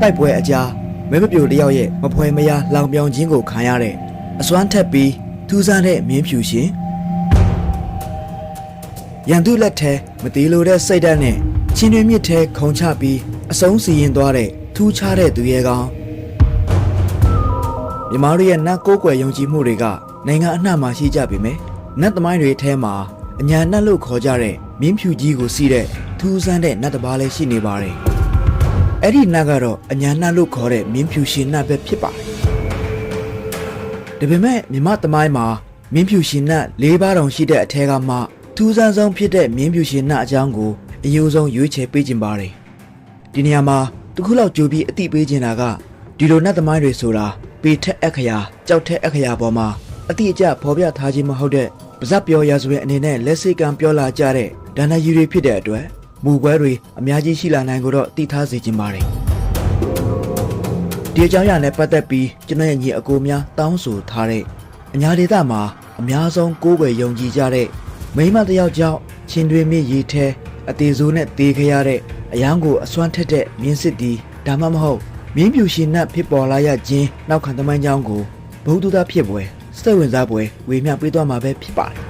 တိုက်ပွဲအကြားမဲမပြိုတယောက်ရဲ့မဖွဲမရလောင်ပြောင်ခြင်းကိုခံရတဲ့အစွမ်းထက်ပြီးထူးဆန်းတဲ့မြင်းဖြူရှင်ရန်သူလက်ထဲမတီးလိုတဲ့စိတ်ဓာတ်နဲ့ချင်းတွင်မြစ်ထဲခုံချပြီးအဆုံးစီရင်သွားတဲ့ထူးခြားတဲ့သူရဲကောင်မြမားတို့ရဲ့နတ်ကိုးကွယ်ယုံကြည်မှုတွေကနိုင်ငံအနှံ့မှာရှိကြပေမယ့်နတ်သမိုင်းတွေထဲမှာအညာနတ်လို့ခေါ်ကြတဲ့မြင်းဖြူကြီးကိုစီးတဲ့ထူးဆန်းတဲ့နတ်တစ်ပါးလည်းရှိနေပါတယ် အဲ့ဒီနတ်ကတော့အညာနတ်လို့ခေါ်တဲ့မြင်းဖြူရှင်နတ်ပဲဖြစ်ပါတယ်။ဒါပေမဲ့မြမသမိုင်းမှာမြင်းဖြူရှင်နတ်၄ပါးတောင်ရှိတဲ့အထက်ကမှထူးဆန်းဆုံးဖြစ်တဲ့မြင်းဖြူရှင်နတ်အကြောင်းကိုအယိုးဆုံးရွေးချယ်ပေးခြင်းပါတယ်။ဒီနေရာမှာတစ်ခုလောက်ကြိုပြီးအတိပေးခြင်းတာကဒီလိုနတ်သမိုင်းတွေဆိုတာပေထက်အခရာကြောက်ထက်အခရာပေါ်မှာအတိအကျဖော်ပြထားခြင်းမဟုတ်တဲ့ပါဇက်ပြောရာဇဝင်အနေနဲ့လက်စိတ်ကံပြောလာကြတဲ့ဒါနယူတွေဖြစ်တဲ့အတွက် မူပွဲတွေအများကြီးရှိလာနိုင်ကိုတော့သိထားစေခြင်းပါတယ်ဒီအကြောင်းအရာနဲ့ပတ်သက်ပြီးကျွန်တော်ရဲ့ညီအကိုများတောင်းဆိုထားတဲ့အညာဒေသမှာအများဆုံးကိုးကွယ်ယုံကြည်ကြတဲ့မိန်းမတစ်ယောက်ကြောင့်ချင်းတွင်မြင့်ရီထဲအသေးစိုးနဲ့တေးခရတဲ့အယံကိုအစွမ်းထက်တဲ့မြင်းစစ်တီဒါမှမဟုတ်မြင်းပြူရှင်နတ်ဖြစ်ပေါ်လာရခြင်းနောက်ခံသမိုင်းကြောင်းကိုဘုဒ္ဓသားဖြစ်ပွဲစိတ်ဝင်စားပွဲဝေမျှပေးသွားမှာပဲဖြစ်ပါတယ်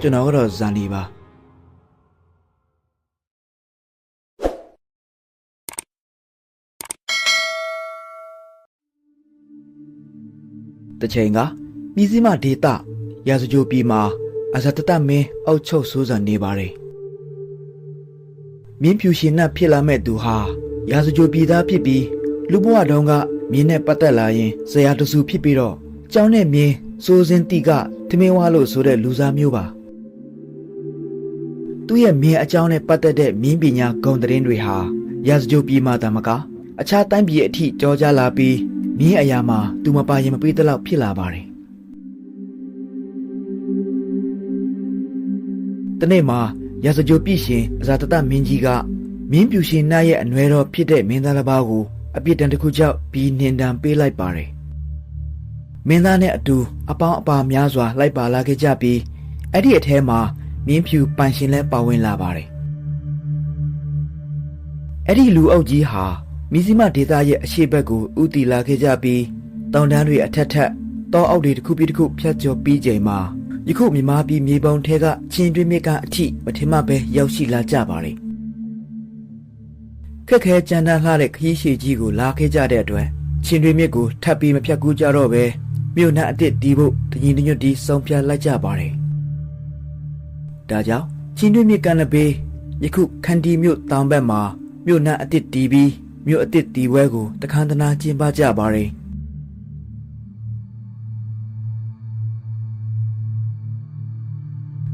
ကျွန်တော်ကတော့ဇန်ဒီပါတစ်ချိန်ကမြစည်းမဒေတာရာဇဂိုပြည်မှာအဇတတမင်းအုတ်ချုပ်ဆိုးစံနေပါတယ်မြင်းဖြူရှင်နတ်ဖြစ်လာမဲ့သူဟာရာဇဂိုပြည်သားဖြစ်ပြီးလူဘဝတုန်းကမြင်းနဲ့ပတ်သက်လာရင်ဇရာတစုဖြစ်ပြီးတော့ကျောင်းနဲ့မြင်းစိုးစင်းတိကထမင်းဝါလို့ဆိုတဲ့လူစားမျိုးပါ သူ့ရဲ့မြင်အကြောင်းနဲ့ပတ်သက်တဲ့မြင်းပညာဂုဏ်သတင်းတွေဟာရာဇဂိုပြည်မှာတမကအခြားတိုင်းပြည်အထိကြောကြားလာပြီးမြင်းအရာမှာသူမပါရင်မပေးတဲ့လောက်ဖြစ်လာပါတယ်။တနေ့မှာရာဇဂိုပြည်ရှင်အဇာတတမင်းကြီးကမြင်းပြူရှင်နာရဲ့အနွယ်တော်ဖြစ်တဲ့မင်းသားတစ်ပါးကိုအပြစ်ဒဏ်တစ်ခုကြောင့်ပြီးနှင်တံပေးလိုက်ပါတယ်။မင်းသားနဲ့အတူအပေါင်းအပါများစွာလိုက်ပါလာခဲ့ကြပြီးအဲ့ဒီအထဲမှာ မြင်းဖြူပန်ရှင်လဲပါဝင်လာပါတယ်။အဲ့ဒီလူအုပ်ကြီးဟာမီဇီမဒေတာရဲ့အရှိဘက်ကိုဥတီလာခဲ့ကြပြီးတောင်တန်းတွေအထက်ထက်တောအောက်တွေတစ်ခုပြီးတစ်ခုဖြတ်ကျော်ပြီးချိန်မှာယခုမြမာပြည်မြေပုံထဲကချင်းတွင်းမြစ်ကအထိမထင်မှပဲရောက်ရှိလာကြပါတယ်။ခက်ခဲကြမ်းတမ်းလှတဲ့ခရီးရှည်ကြီးကိုလာခဲ့ကြတဲ့အတွက်ချင်းတွင်းမြစ်ကိုထပ်ပြီးမဖြတ်ကူးကြတော့ပဲမြို့နှံအစ်စ်တီးဖို့တညီတညွတ်တီးဆုံးဖြတ်လိုက်ကြပါတယ်။ ဒါကြောင့်ချင်းတွင်းမြစ်ကမ်းလက်ဘေးယခုခန္တီမြို့တောင်ဘက်မှာမြို့နှံအစ်စ်တီးပြီးမြို့အစ်စ်တီးပွဲကိုတခန်းတနာကျင်းပကြပါရယ်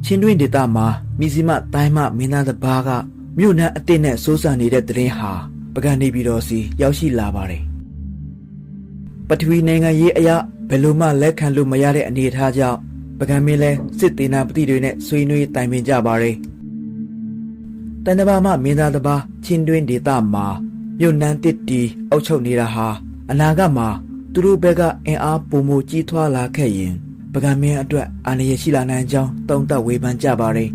ချင်းတွင်းဒေတာမှာမိစီမတိုင်းမမင်းသားတစ်ပါးကမြို့နှံအစ်စ်နဲ့စိုးစံနေတဲ့တရင်ဟာပကံနေပြည်တော်စီရောက်ရှိလာပါတယ်ပထဝီနိုင်ငံရေးအရာဘယ်လိုမှလက်ခံလို့မရတဲ့အနေအထားကြောင့် ပကံမင်းလဲစစ်သေးနာပတိတွေနဲ့ဆွေးနွေးတိုင်ပင်ကြပါရယ်တန်တဘာမမင်းသားတစ်ပါးချင်းတွင်းဒေတာမှာမြို့နန်းတစ်တီအုပ်ချုပ်နေတာဟာအနာဂတ်မှာသူတို့ဘက်ကအင်အားပုံမကြီးထွားလာခဲ့ရင်ပကံမင်းအတွက်အာဏာရရှိလာနိုင်ကြောင်းတုံ့တက်ဝေဖန်ကြပါရယ်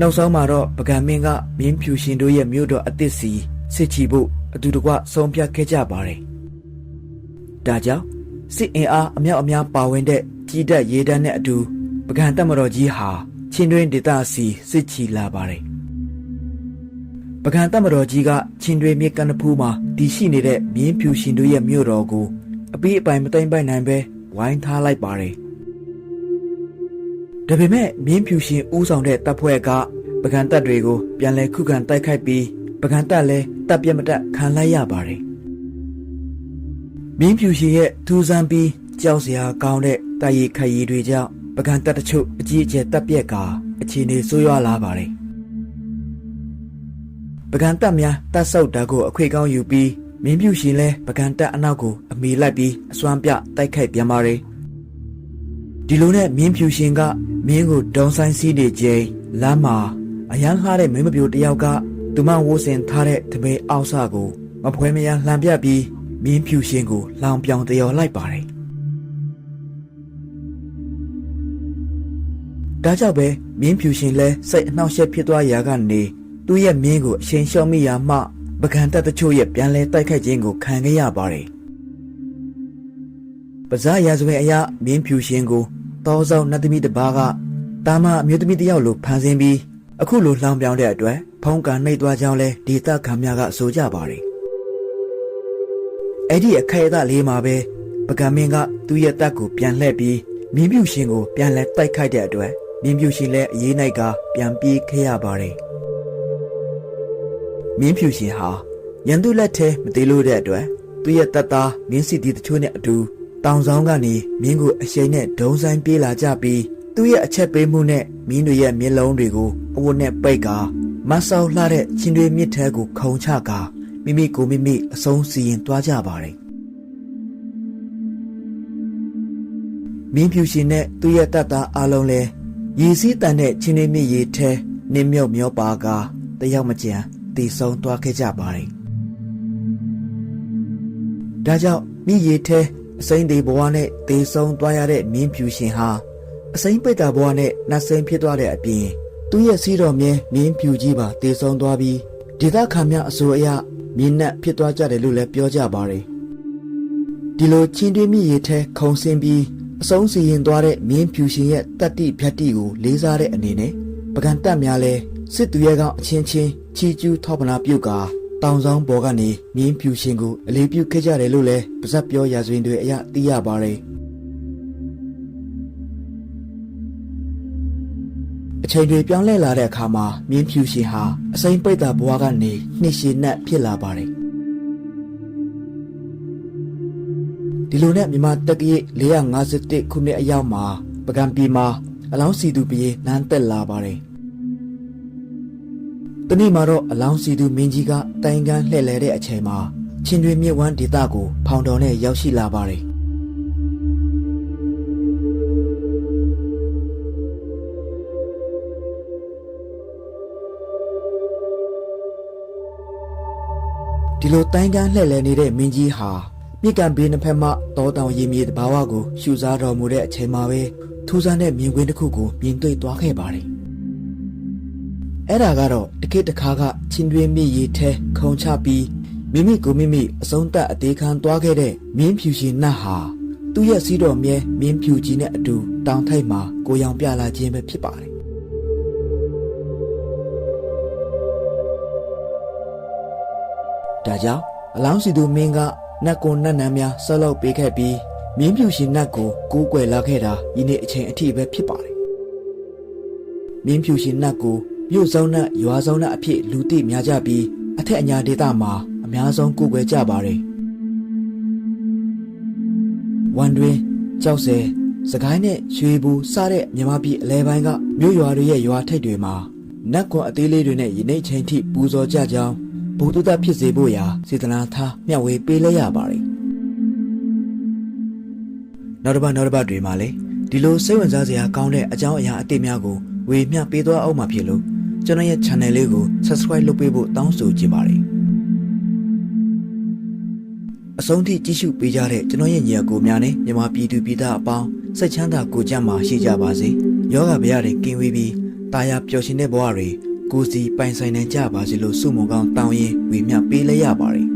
နောက်ဆုံးမှာတော့ပကံမင်းကမင်းဖြူရှင်တို့ရဲ့မြို့တော်အသစ်စီစစ်ချီဖို့အတူတကွဆုံးဖြတ်ခဲ့ကြပါရယ်ဒါကြောင့် စစ်အင်အားအမြောက်အများပါဝင်တဲ့ကြီးတပ်ရေးတန်းနဲ့အတူပကံတက်မတော်ကြီးဟာချင်းတွင်းဒေသစီစစ်ချီလာပါတယ်။ပကံတက်မတော်ကြီးကချင်းတွင်းမြေကန္နဖူးမှာတည်ရှိနေတဲ့မြင်းဖြူရှင်တို့ရဲ့မြို့တော်ကိုအပီးအပိုင်မသိမ့်ပိုက်နိုင်ပဲဝိုင်းထားလိုက်ပါတယ်။ဒါပေမဲ့မြင်းဖြူရှင်ဦးဆောင်တဲ့တပ်ဖွဲ့ကပကံတပ်တွေကိုပြန်လည်ခုခံတိုက်ခိုက်ပြီးပကံတပ်လည်းတပ်ပြတ်မတက်ခံလိုက်ရပါတယ်။ မင်းဖြူရှင်ရဲ့ထူးဆန်းပြီးကြောက်စရာကောင်းတဲ့တာရီခရီတွေကြောင့်ပကံတက်တချို့အကြီးအကျယ်တက်ပြက်ကအခြေအနေဆိုးရွားလာပါတယ်ပကံတက်များတက်ဆုပ်တာကိုအခွေကောင်းယူပြီးမင်းဖြူရှင်လဲပကံတက်အနောက်ကိုအမီလိုက်ပြီးအစွမ်းပြတိုက်ခိုက်ပြန်ပါတယ်ဒီလိုနဲ့မင်းဖြူရှင်ကမင်းကိုဒုံဆိုင်စီးနေချိန်လမ်းမှာအရန်လှတဲ့မင်းမပြိုတယောက်ကသူမဝိုးစင်ထားတဲ့တပည့်အောက်ဆကိုမဖွဲမရလှန်ပြပြီး မင်းဖြူရှင်ကိုလောင်ပြောင်တယော်လိုက်ပါတယ်ဒါကြောင့်ပဲမင်းဖြူရှင်လဲစိတ်အနှောက်အယှက်ဖြစ်သွားရာကနေသူ့ရဲ့မင်းကိုအချိန်လျှော့မိရာမှပကံတက်တချို့ရဲ့ပြန်လဲတိုက်ခိုက်ခြင်းကိုခံခဲ့ရပါတယ်ပဇာရာဇဝင်အရာမင်းဖြူရှင်ကိုတောဆောင်နတ်သမီးတစ်ပါးကတာမအမျိုးသမီးတစ်ယောက်လိုဖန်ဆင်းပြီးအခုလိုလှောင်ပြောင်တဲ့အတွက်ဖုံးကန်နှိပ်သွားကြောင်းလဲဒေတာခံများကဆိုကြပါတယ် အဲ့ဒီအခိုက်အတလေးမှာပဲပကံမင်းကသူ့ရဲ့တက်ကိုပြန်လှည့်ပြီးမင်းဖြူရှင်ကိုပြန်လဲတိုက်ခိုက်တဲ့အတွက်မင်းဖြူရှင်လည်းအရေးနိုင်ကပြန်ပြေးခဲ့ရပါတယ်မင်းဖြူရှင်ဟာရန်သူလက်ထဲမသေးလို့တဲ့အတွက်သူ့ရဲ့တပ်သားမင်းစီတီတချို့နဲ့အတူတောင်ဆောင်ကနေမင်းကိုအရှိန်နဲ့ဒုံဆိုင်ပြေးလာကြပြီးသူ့ရဲ့အချက်ပေးမှုနဲ့မင်းတို့ရဲ့မျက်လုံးတွေကိုအဝတ်နဲ့ပိတ်ကာမဆောက်လှတဲ့ချင်းတွေမြစ်ထဲကိုခုံချကာ မိမိကိုမိမိအဆုံးစီရင်သွားကြပါတယ်မင်းဖြူရှင်နဲ့သူ့ရဲ့တပ်သားအလုံးလဲရည်စည်းတန်တဲ့ချင်းတွေမြစ်ရေထဲနင်းမြုပ်မျောပါကာတယောက်မကြံတည်ဆုံးသွားခဲ့ကြပါတယ်ဒါကြောင့်မြစ်ရေထဲအစိမ့်သေးဘဝနဲ့တည်ဆုံးသွားရတဲ့မင်းဖြူရှင်ဟာအစိမ့်ပိတ်တာဘဝနဲ့နှစိမ့်ဖြစ်သွားတဲ့အပြင်သူ့ရဲ့စီးတော်မြဲမင်းဖြူကြီးပါတည်ဆုံးသွားပြီးဒေသခံများအဆိုအရ မြင်းနဲ့ဖြစ်သွားကြတယ်လို့လည်းပြောကြပါတယ်ဒီလိုချင်းတွင်းမြစ်ရေထဲခုံဆင်းပြီးအဆုံးစီရင်သွားတဲ့မင်းဖြူရှင်ရဲ့တတ္တိဖြတ်တိကိုလေးစားတဲ့အနေနဲ့ပကံတက်များလဲစစ်သူရဲကောင်အချင်းချင်းချီကျူးထောက်ပနာပြုတ်ကာတောင်ဆောင်ဘော်ကနေမြင်းဖြူရှင်ကိုအလေးပြုခဲ့ကြတယ်လို့လည်းပါဇက်ပြောရာဇဝင်တွေအရသိရပါတယ် အချိန်တွေပြောင်းလဲလာတဲ့အခါမှာမြင်းဖြူရှင်ဟာအစိမ့်ပိတ်တာဘွားကနေနှစ်ရှည်နဲ့ဖြစ်လာပါတယ်ဒီလိုနဲ့မြန်မာတက္ကရာ451ခုနှစ်အရောက်မှာပကံပြည်မှာအလောင်းစီသူပြေနန်းတက်လာပါတယ်တနေ့မှာတော့အလောင်းစီသူမင်းကြီးကတိုင်ကန်းလှည့်လည်တဲ့အချိန်မှာချင်းတွင်မြစ်ဝမ်းဒေသကိုဖောင်တော်နဲ့ရောက်ရှိလာပါတယ် ဒီလိုတိုင်ကန်းလှည့်လည်နေတဲ့မင်းကြီးဟာမြစ်ကံဘေးနှစ်ဖက်မှတောတောင်ရေမြေတဘာဝကိုရှူစားတော်မူတဲ့အချိန်မှာပဲထူးဆန်းတဲ့မြင်ကွင်းတစ်ခုကိုမြင်တွေ့သွားခဲ့ပါတယ်အဲ့ဒါကတော့တကိတခါကချင်းတွင်းမြစ်ရေထဲခုံချပြီးမိမိကိုမိမိအဆုံးသတ်အသေးခံသွားခဲ့တဲ့မင်းဖြူရှင်နတ်ဟာသူ့ရဲ့စီးတော်မြဲမင်းဖြူကြီးနဲ့အတူတောင်ထိပ်မှာကိုရောင်ပြလာခြင်းပဲဖြစ်ပါတယ် ဒါကြောင့်အလောင်းစီသူမင်းကနတ်ကွန်နတ်နန်းများဆက်လုပ်ပေးခဲ့ပြီးမင်းဖြူရှင်နတ်ကိုကူးကွယ်လာခဲ့တာယနေ့အချိန်အထိပဲဖြစ်ပါတယ်မင်းဖြူရှင်နတ်ကိုမြို့စုံနဲ့ရွာစုံနဲ့အဖြစ်လူသိများကြပြီးအထက်အညာဒေသမှာအများဆုံးကူးကွယ်ကြပါတယ်ဝန်တွင်ကြောက်စဲစကိုင်းနဲ့ရွှေဘူးစတဲ့မြမပြည်အလဲပိုင်းကမြို့ရွာတွေရဲ့ရွာထိပ်တွေမှာနတ်ကွန်အသေးလေးတွေနဲ့ယနေ့ချိန်ထိပူဇော်ကြကြောင်း ဘုဒ္ဓတဖြစ်စေဖို့ရာစေတနာထားမျှဝေပေးလဲရပါတယ်နောက်တစ်ပတ်နောက်တစ်ပတ်တွေမှာလည်းဒီလိုစိတ်ဝင်စားစရာကောင်းတဲ့အကြောင်းအရာအသစ်များကိုဝေမျှပေးသွားအောင်မှာဖြစ်လို့ကျွန်တော်ရဲ့ channel လေးကို subscribe လုပ်ပေးဖို့တောင်းဆိုချင်ပါတယ်အဆုံးထိကြည့်ရှုပေးကြတဲ့ကျွန်တော်ရဲ့ညီအကိုများနဲ့မြန်မာပြည်သူပြည်သားအပေါင်းစိတ်ချမ်းသာကိုကြံ့မာရှိကြပါစေယောဂဗျာတွေကင်းဝေးပြီးတာယာပျော်ရွှင်တဲ့ဘဝတွေ ကိုယ်စီပိုင်ဆိုင်နိုင်ကြပါစေလို့ဆုမွန်ကောင်းတောင်းရင်ဝေမျှပေးလိုက်ရပါတယ်